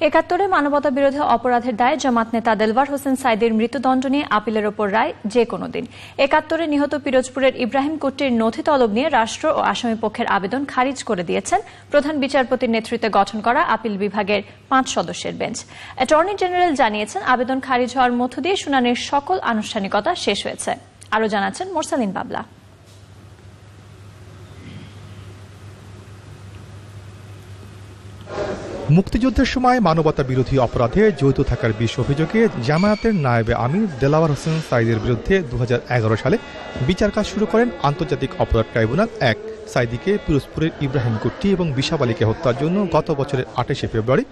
একাত্তরে মানবতা বিরোধী অপরাধের দায়ে জামাত নেতা দেলবার হোসেন সাইদের মৃত্যুদণ্ড নিয়ে আপিলের ওপর রায় যে কোনো দিন। একাত্তরে নিহত পিরোজপুরের ইব্রাহিম কুট্টির নথি তলব নিয়ে রাষ্ট্র ও আসামি পক্ষের আবেদন খারিজ করে দিয়েছেন প্রধান বিচারপতির নেতৃত্বে গঠন করা আপিল বিভাগের পাঁচ সদস্যের বেঞ্চ। অ্যাটর্নি জেনারেল জানিয়েছেন, আবেদন খারিজ হওয়ার মধ্য দিয়ে শুনানির সকল আনুষ্ঠানিকতা শেষ হয়েছে। আরও জানাচ্ছেন মোরসালিন বাবলা। মুক্তিযুদ্ধের সময় মানবতা বিরোধী অপরাধে জড়িত থাকার বিশ অভিযোগে জামায়াতের নায়েবে আমির দেলাওয়ার হোসেন সাইদের বিরুদ্ধে দু হাজার এগারো সালে বিচার কাজ শুরু করেন আন্তর্জাতিক অপরাধ ট্রাইব্যুনাল এক। সাইদিকে পিরোজপুরের ইব্রাহিম কুট্টি এবং বিশাব আলীকে হত্যার জন্য গত বছরের আঠাশে ফেব্রুয়ারি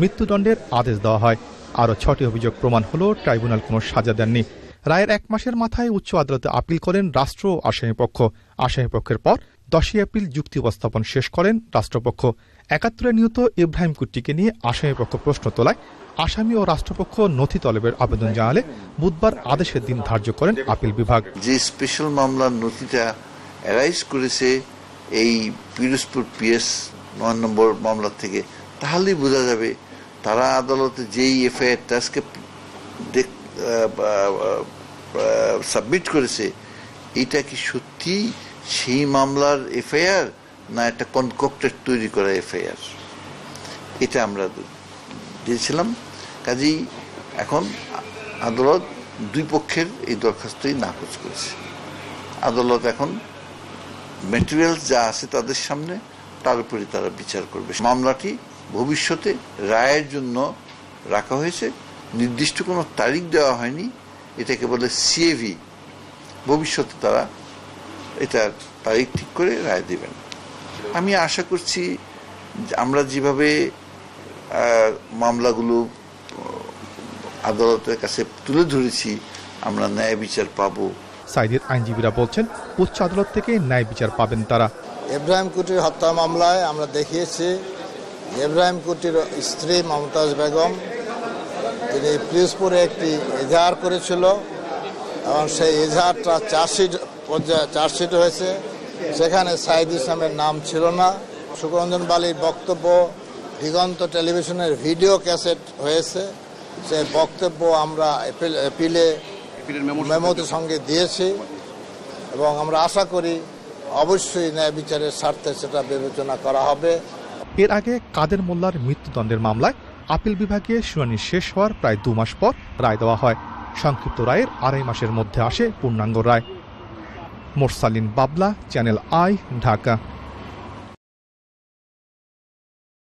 মৃত্যুদণ্ডের আদেশ দেওয়া হয়। আরও ছটি অভিযোগ প্রমাণ হল ট্রাইব্যুনাল কোনো সাজা দেননি। রায়ের এক মাসের মাথায় উচ্চ আদালতে আপিল করেন রাষ্ট্র ও আসামিপক্ষ আসামিপক্ষের পর দশই এপ্রিল যুক্তি উপস্থাপন শেষ করেন রাষ্ট্রপক্ষ একাত্তরে নিহত ইব্রাহিম কুট্টিকে নিয়ে আসামিপক্ষ প্রশ্ন তোলায় আসামি ও রাষ্ট্রপক্ষ নথি তলবের আবেদন জানালে বুধবার আদেশের দিন ধার্য করেন আপিল বিভাগ। যে স্পেশাল মামলার নথিটা অ্যারাইজ করেছে এই পিরোজপুর পিএস নয় নম্বর মামলা থেকে, তাহলেই বোঝা যাবে তারা আদালতে যেই এফআইআরটা আজকে সাবমিট করেছে, এটা কি সত্যি সেই মামলার এফআইআর না একটা কনকক্টেড তৈরি করা এফআইআর? এটা আমরা দিয়েছিলাম। কাজেই এখন আদালত দুই পক্ষের এই দরখাস্তই নাকচ করেছে। আদালত এখন ম্যাটেরিয়াল যা আছে তাদের সামনে, তার উপরে তারা বিচার করবে। মামলাটি ভবিষ্যতে রায়ের জন্য রাখা হয়েছে। নির্দিষ্ট কোনো তারিখ দেওয়া হয়নি। এটাকে বলে সিএভি ভবিষ্যতে তারা এটার তারিখ ঠিক করে রায় দেবেন। আমি আশা করছি আমরা যেভাবে মামলাগুলো আদালতের কাছে তুলে ধরেছি আমরা ন্যায় বিচার পাবো। সাইদের আইনজীবীরা বলছেন উচ্চ আদালত থেকে ন্যায় বিচার পাবেন তারা। ইব্রাহিম কুটির হত্যা মামলায় আমরা দেখিয়েছি ইব্রাহিম কুটির স্ত্রী মমতাজ বেগম তিনি পিরোজপুরে একটি এজাহার করেছিল এবং সেই এজাহারটা চার্জশিট পর্যায়ে চার্জশিট হয়েছে। সেখানে সাইদ ইসলামের নাম ছিল না। সুকরঞ্জন বালির বক্তব্য দিগন্ত টেলিভিশনের ভিডিও ক্যাসেট হয়েছে। সে বক্তব্য আমরা এপিলে মেমোতে সঙ্গে দিয়েছি এবং আমরা আশা করি অবশ্যই ন্যায় বিচারের স্বার্থে সেটা বিবেচনা করা হবে। এর আগে কাদের মোল্লার মৃত্যুদণ্ডের মামলায় আপিল বিভাগে শুনানি শেষ হওয়ার প্রায় দু মাস পর রায় দেওয়া হয়। সংক্ষিপ্ত রায়ের আড়াই মাসের মধ্যে আসে পূর্ণাঙ্গ রায়। মোরসালিন বাবলা, চ্যানেল আই, ঢাকা।